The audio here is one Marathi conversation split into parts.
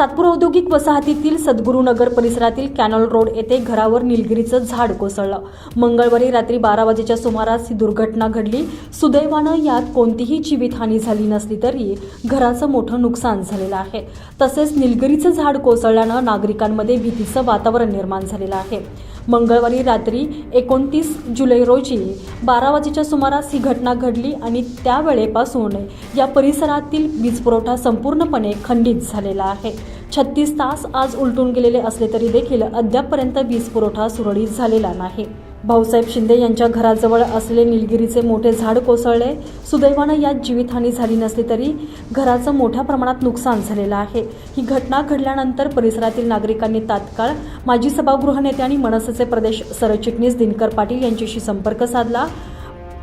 सातपूर औद्योगिक वसाहतीतील सद्गुरुनगर परिसरातील कॅनल रोड येथे घरावर निलगिरीचं झाड कोसळलं. मंगळवारी रात्री बारा वाजेच्या सुमारास ही दुर्घटना घडली. सुदैवानं यात कोणतीही जीवितहानी झाली नसली तरी घराचं मोठं नुकसान झालेलं आहे. तसेच निलगिरीचं झाड कोसळल्यानं नागरिकांमध्ये भीतीचं वातावरण निर्माण झालेलं आहे. मंगळवारी रात्री एकोणतीस जुलै रोजी बारा वाजेच्या सुमारास ही घटना घडली आणि त्यावेळेपासून या परिसरातील वीज पुरवठा संपूर्णपणे खंडित झालेला आहे. छत्तीस तास आज उलटून गेलेले असले तरी देखील अद्यापपर्यंत वीज पुरवठा सुरळीत झालेला नाही. भाऊसाहेब शिंदे यांच्या घराजवळ असलेले निलगिरीचे मोठे झाड कोसळले. सुदैवानं यात जीवितहानी झाली नसली तरी घराचं मोठ्या प्रमाणात नुकसान झालेलं आहे. ही घटना घडल्यानंतर परिसरातील नागरिकांनी तात्काळ माजी सभागृह नेते आणि मनसेचे प्रदेश सरचिटणीस दिनकर पाटील यांच्याशी संपर्क साधला.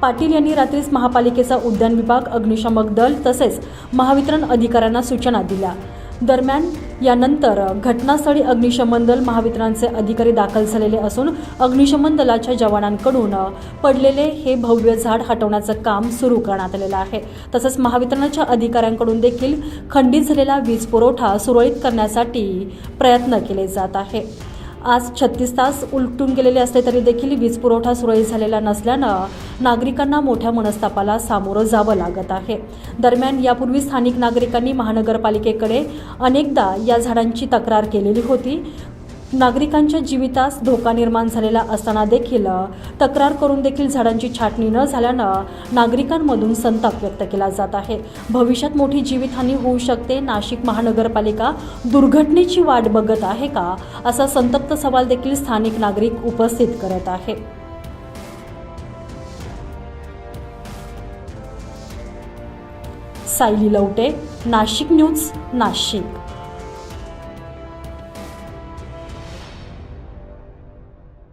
पाटील यांनी रात्रीच महापालिकेचा उद्यान विभाग अग्निशामक दल तसेच महावितरण अधिकाऱ्यांना सूचना दिल्या. दरम्यान यानंतर घटनास्थळी अग्निशमन दल महावितरणचे अधिकारी दाखल झालेले असून अग्निशमन दलाच्या जवानांकडून पडलेले हे भव्य झाड हटवण्याचं काम सुरू करण्यात आलेलं आहे. तसंच महावितरणाच्या अधिकाऱ्यांकडून देखील खंडित झालेला वीज पुरवठा सुरळीत करण्यासाठी प्रयत्न केले जात आहे. आज छत्तीस तास उलटून गेलेले असले तरी देखील वीज पुरवठा सुरळीत झालेला नसल्यानं नागरिकांना मोठ्या मनस्तापाला सामोरं जावं लागत आहे. दरम्यान यापूर्वी स्थानिक नागरिकांनी महानगरपालिकेकडे अनेकदा या झाडांची तक्रार केलेली होती. नागरिकांच्या जीवितास धोका निर्माण झालेला असताना देखील तक्रार करून देखील झाडांची छाटणी न झाल्यानं नागरिकांमधून संताप व्यक्त केला जात आहे. भविष्यात मोठी जीवितहानी होऊ शकते. नाशिक महानगरपालिका दुर्घटनेची वाट बघत आहे का असा संतप्त सवाल देखील स्थानिक नागरिक उपस्थित करत आहे. सायली लवटे नाशिक न्यूज नाशिक.